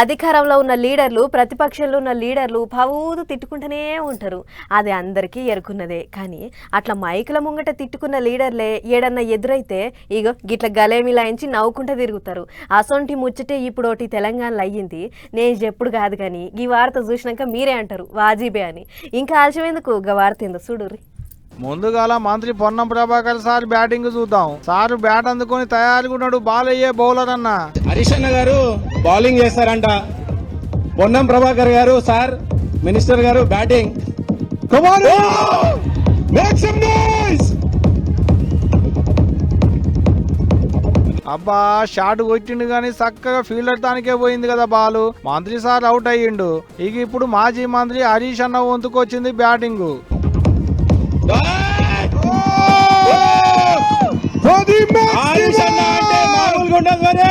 అధికారంలో ఉన్న లీడర్లు ప్రతిపక్షంలో ఉన్న లీడర్లు పవూదు తిట్టుకుంటూనే ఉంటారు. అది అందరికీ ఎరుకున్నదే. కానీ అట్లా మైకుల ముంగట తిట్టుకున్న లీడర్లే ఏడన్నా ఎదురైతే ఇగో గిట్ల గలేమిలాయించి నవ్వుకుంటూ తిరుగుతారు. అసొంటి ముచ్చటే ఇప్పుడు ఒకటి తెలంగాణలో అయ్యింది నేను చెప్పుడు కాదు కానీ ఈ వార్త చూసినాక మీరే అంటారు వాజీబే అని. ఇంకా ఆలస్యం ఎందుకు వార్త ఏందో చూడుర్రి. ముందుగాల మంత్రి పొన్నం ప్రభాకర్ సార్ బ్యాటింగ్ చూద్దాం. సార్ బ్యాట్ అందుకొని తయారుగా ఉన్నాడు బాల్ అయ్యే బౌలర్ అన్న. హరీష్ అన్న గారు బౌలింగ్ చేస్తారంట. పొన్నం ప్రభాకర్ గారు సార్ మినిస్టర్ గారు బ్యాటింగ్. అబ్బా షాట్ కొట్టిండు గాని చక్కగా ఫీల్డర్ తానికే పోయింది కదా బాలు. మంత్రి సార్ అవుట్ అయ్యిండు. ఇక ఇప్పుడు మాజీ మంత్రి హరీష్ అన్న వంతుకు వచ్చింది బ్యాటింగ్. హరీష్ అన్న అంటే మామూలుగా ఉండదు మరి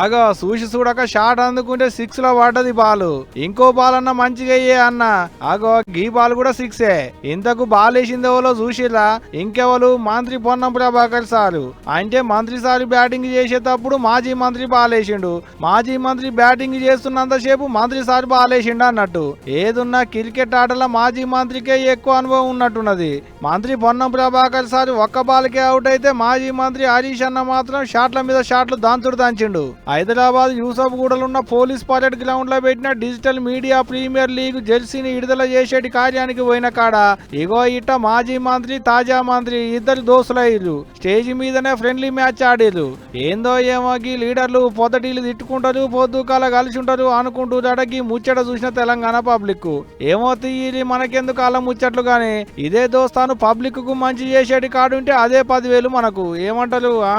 ఆగో చూసి చూడక షాట్ అందుకుంటే సిక్స్లో పడ్డది బాల్. ఇంకో బాల్ అన్న మంచిగా అయ్యే అన్న. ఆగో గీ బాల్ కూడా సిక్సే ఇంతకు బాల్ వేసింది ఎవరో చూసిరా ఇంకెవరు? మంత్రి పొన్నం ప్రభాకర్ సారు. అంటే మంత్రి సారు బ్యాటింగ్ చేసేటప్పుడు మాజీ మంత్రి బాల్ వేసిండు. మాజీ మంత్రి బ్యాటింగ్ చేస్తున్నంతసేపు మంత్రి సారు బాల్ వేసిండు అన్నట్టు. ఏదున్నా క్రికెట్ ఆటల మాజీ మంత్రికే ఎక్కువ అనుభవం ఉన్నట్టున్నది. మంత్రి పొన్నం ప్రభాకర్ సార్ ఒక్క బాల్కే అవుట్ అయితే మాజీ మంత్రి హరీష్ అన్న మాత్రం షాట్ల మీద షాట్లు దాంతుడు దంచిండు. హైదరాబాద్ యూసఫ్ గూడలో ఉన్న పోలీస్ పరేడ్ గ్రౌండ్లో పెట్టిన డిజిటల్ మీడియా ప్రీమియర్ లీగ్ జెర్సీని విడుదల చేసేటి కార్యానికి పోయిన కాడ ఇగో ఇట్ట మాజీ మంత్రి తాజా మంత్రి ఇద్దరు దోసులయ్యారు స్టేజి మీదనే ఫ్రెండ్లీ మ్యాచ్ ఆడేరు ఏందో ఏమో గీ లీడర్లు పొద్దటీలు తిట్టుకుంటారు పొద్దుకాల కలిసి ఉంటారు అనుకుంటూ అడగి ముచ్చట చూసిన తెలంగాణ పబ్లిక్ ఏమో తీయి మనకెందుకు అలా ముచ్చట్లు గాని ఇదే దోస్తాను పబ్లిక్కు మంచి చేసేటి కాడుంటే అదే పదివేలు మనకు. ఏమంటారు ఆ?